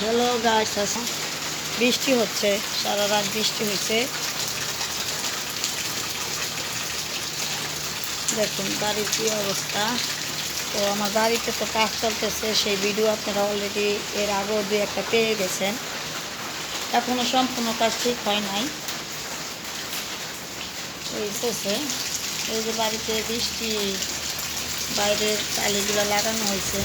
Hello গাছ বৃষ্টি হচ্ছে, সারা রাত বৃষ্টি হয়েছে। দেখুন, বাড়ির কী অবস্থা। তো আমার বাড়িতে তো কাজ চলতেছে, সেই ভিডিও আপনারা অলরেডি এর আগেও দু একটা পেয়ে গেছেন। এখনও সম্পূর্ণ কাজ ঠিক হয় নাই। হয়েছে এই যে বাড়িতে বৃষ্টি, বাইরের টালিগুলো লাগানো হয়েছে।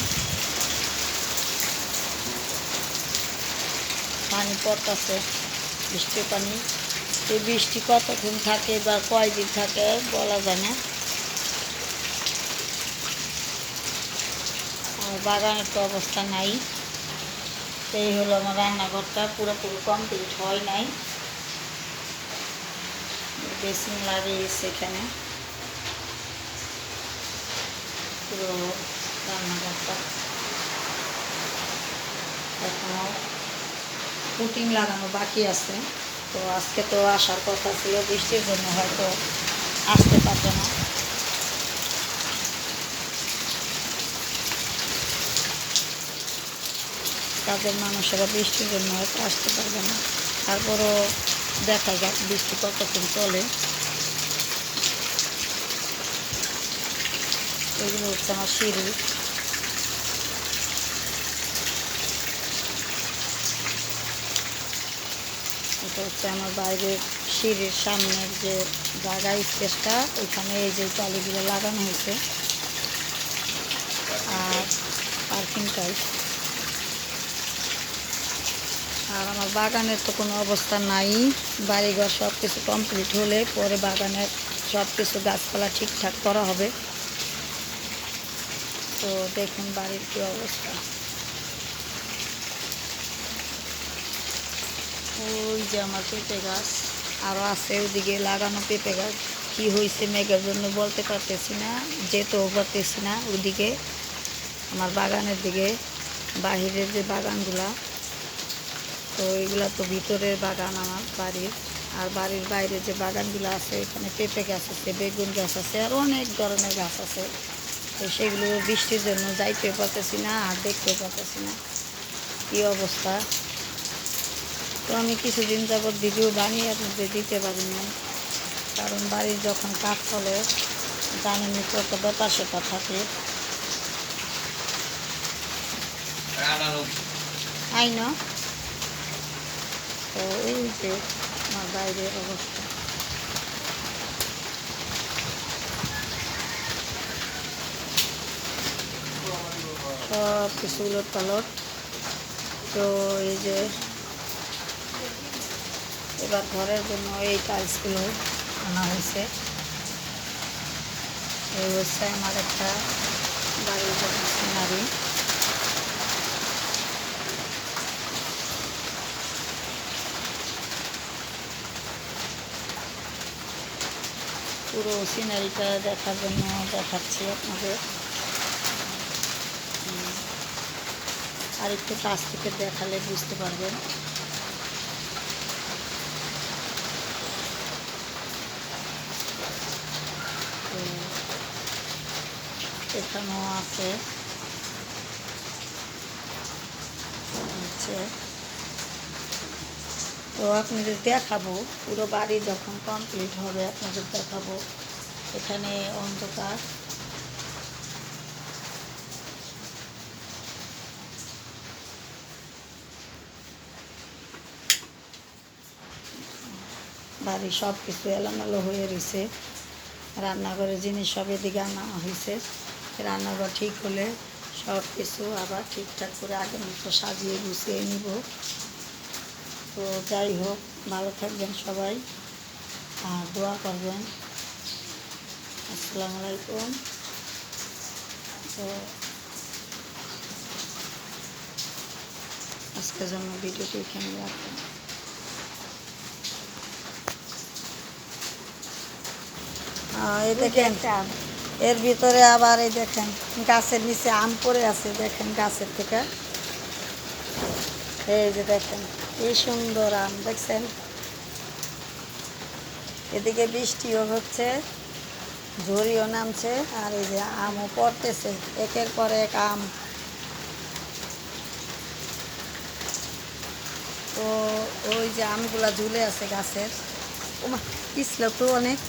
পানি পড়তেছে বৃষ্টি পানি। এই বৃষ্টি কতক্ষণ থাকে বা কয়দিন থাকে বলা যায় না। আর বাগানের তো অবস্থা নাই। এই হলো আমার রান্নাঘরটা, পুরোপুরি কমপ্লিট হয় নাই। বেসিন লাগিয়েছে এখানে। পুরো রান্নাঘরটা এখনও পুটিং লাগানো বাকি আছে। তো আজকে তো আসার কথা ছিল, বৃষ্টির জন্য হয়তো আসতে পারবে না। কাজের মানুষেরা বৃষ্টির জন্য হয়তো আসতে পারবে না। তারপরও দেখা যাক বৃষ্টি কতক্ষণ চলে। এগুলো হচ্ছে আমার সিঁড়ি। এটা হচ্ছে আমার বাইরের সিঁড়ির সামনের যে জায়গা স্পেসটা ওইখানে এই যে টালিগুলো লাগানো হয়েছে। আর পার্কিং টাইপ। আর আমার বাগানের তো কোনো অবস্থা নাই। বাড়িঘর সব কিছু কমপ্লিট হলে পরে বাগানের সব কিছু গাছপালা ঠিকঠাক করা হবে। তো দেখুন বাড়ির কী অবস্থা। ওই যে আমার পেঁপে গাছ আরও আছে ওদিকে লাগানো পেঁপে গাছ। কী হয়েছে মেঘের জন্য বলতে পারতেছি না, যেতেও পারতেছি না। ওদিকে আমার বাগানের দিকে, বাহিরের যে বাগানগুলা, তো এগুলা তো ভিতরের বাগান আমার বাড়ির। আর বাড়ির বাইরে যে বাগানগুলো আছে, এখানে পেঁপে গাছ আছে, বেগুন গাছ আছে, আর অনেক ধরনের গাছ আছে। তো সেগুলো বৃষ্টির জন্য যাইতেও পারতেছি না, আর দেখতেও পারতেছি না। কী অবস্থা? তো আমি কিছুদিন যাবৎ ভিডিও বানিয়ে আপনাদের দিতে পারি না কারণ বাড়ির যখন কাজ চলে জানেনি কত ব্যাপার সেটা থাকে তো এই যে আমার বাইরের অবস্থা। সব কিছু উলট তো এই যে এবার ঘরের জন্য এই টাইলসগুলো আনা হয়েছে। এই হচ্ছে আমার একটা বাড়ির সিনারি। পুরো সিনারিটা দেখার জন্য দেখাচ্ছি আপনাদের। আর একটু কাছ থেকে দেখালে বুঝতে পারবেন। এখানেও আছে। তো আপনাদের দেখাবো, পুরো বাড়ি যখন কমপ্লিট হবে, আপনাদের দেখাবো। এখানে অন্ধকার। বাড়ি সব কিছু এলোমেলো হয়ে রয়েছে। রান্নাঘরের জিনিস সব এদিকে আনা হয়েছে। রান্নাঘর ঠিক হলে সব কিছু আবার ঠিকঠাক করে আগের মতো সাজিয়ে গুছিয়ে নিব। তো যাই হোক ভালো থাকবেন সবাই আর দোয়া করবেন। আসসালামু আলাইকুম। তো আজকের জন্য ভিডিওটি এখানে রাখবেন এই দেখেন এর ভিতরে আবার এই দেখেন, গাছের নিচে আম পড়ে আছে, দেখেন গাছের থেকে। এই যে দেখেন এই সুন্দর আম, দেখছেন? এদিকে বৃষ্টিও হচ্ছে, ঝড়িও নামছে, আর এই যে আমও পড়তেছে, একের পর এক আম। তো ওই যে আমগুলা ঝুলে আছে গাছের। পিছল তো অনেক।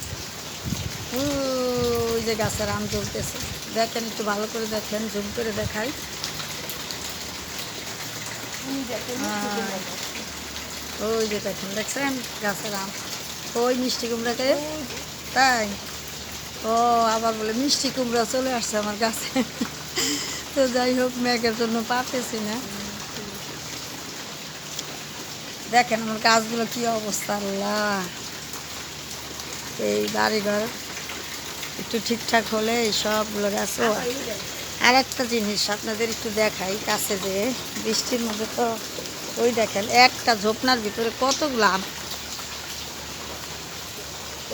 ওই যে গাছের আম জ্বলতেছে। দেখেন একটু ভালো করে দেখেন জুম করে দেখাই। ওই যে দেখেন দেখছেন গাছের আম? ওই মিষ্টি কুমড়াকে তাই? ও আবার বলে মিষ্টি কুমড়া চলে আসছে আমার কাছে। তো যাই হোক মেঘের জন্য পাতেছি না। দেখেন আমার গাছগুলো কি অবস্থা আল্লাহ। এই বাড়িঘর। একটু ঠিকঠাক হলে এই সবগুলো গাছ আর একটা জিনিস আপনাদের একটু দেখাই কাছে যে, বৃষ্টির মধ্যে তো ওই দেখেন, একটা ঝোপনার ভিতরে কতগুলো আম।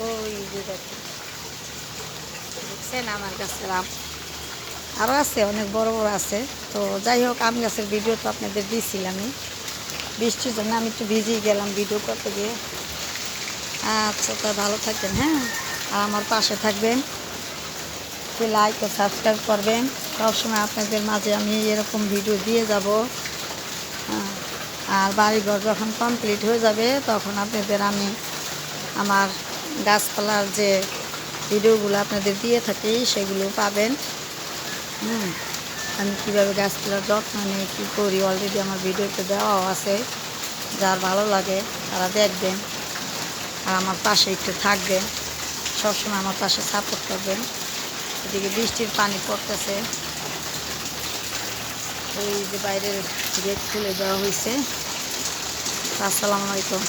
ওই যে দেখেন, দেখছেন আমার গাছের আম? আরও আছে, অনেক বড় বড় আছে। তো যাই হোক, আম গাছের ভিডিও তো আপনাদের দিয়েছিলামই বৃষ্টির জন্য আমি একটু ভিজিয়ে গেলাম ভিডিও করতে গিয়ে। আচ্ছা তা ভালো থাকেন হ্যাঁ? আর আমার পাশে থাকবেন। একটু লাইক ও সাবস্ক্রাইব করবেন। সবসময় আপনাদের মাঝে আমি এরকম ভিডিও দিয়ে যাব। আর বাড়িঘর যখন কমপ্লিট হয়ে যাবে, তখন আপনাদের আমি আমার গাছপালার যে ভিডিওগুলো আপনাদের দিয়ে থাকি, সেগুলো পাবেন। আমি কীভাবে গাছপালার যত্ন নিই, কী করি অলরেডি আমার ভিডিওতে দেওয়াও আছে। যার ভালো লাগে তারা দেখবেন। আর আমার পাশে একটু থাকবেন। সবসময় আমার পাশে সাপোর্ট করবেন। এদিকে বৃষ্টির পানি পড়তেছে। ওই যে বাইরের গেট খুলে দেওয়া হয়েছে আসসালামু আলাইকুম।